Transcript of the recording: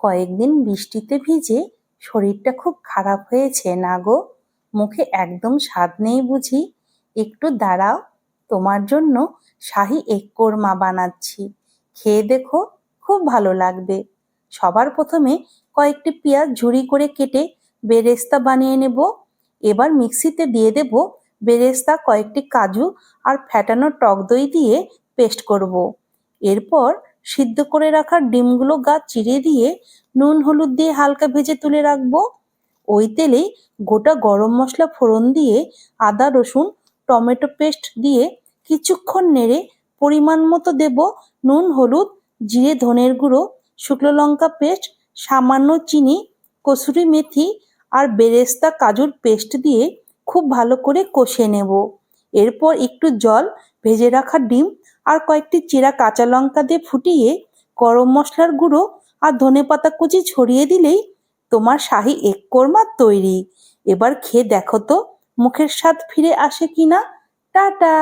কয়েকদিন বৃষ্টিতে ভিজে শরীরটা খুব খারাপ হয়েছে, না গো? মুখে একদম স্বাদ নেই বুঝি। একটু দাঁড়াও, তোমার জন্য শাহি এক কোরমা বানাচ্ছি। খেয়ে দেখো, খুব ভালো লাগবে। সবার প্রথমে কয়েকটি পেঁয়াজ ঝুড়ি করে কেটে বেরেস্তা বানিয়ে নেব। এবার মিক্সিতে দিয়ে দেব বেরেস্তা, কয়েকটি কাজু আর ফ্যাটানো টক দই দিয়ে পেস্ট করব। এরপর সিদ্ধ করে রাখা ডিমগুলো গা চিড়ে দিয়ে নুন, হলুদ দিয়ে হালকা ভেজে তুলে রাখব। ওই তেলেই গোটা গরম মশলা ফোড়ন দিয়ে আদা, রসুন, টমেটো পেস্ট দিয়ে কিছুক্ষণ নেড়ে পরিমাণ মতো দেব নুন, হলুদ, জিরে, ধনের গুঁড়ো, শুকনো লঙ্কা পেস্ট, সামান্য চিনি, কসুরি মেথি আর বেরেস্তা কাজুর পেস্ট দিয়ে খুব ভালো করে কষে নেব। এরপর একটু জল ভেজে রাখা ডিম আর কয়েকটি চেরা কাঁচা লঙ্কা দিয়ে ফুটিয়ে গরম মশলার গুঁড়ো আর ধনে পাতা কুচি ছড়িয়ে দিলেই তোমার শাহি এক কোরমা তৈরি। এবার খেয়ে দেখো তো, মুখের স্বাদ ফিরে আসে কিনা। টাটা!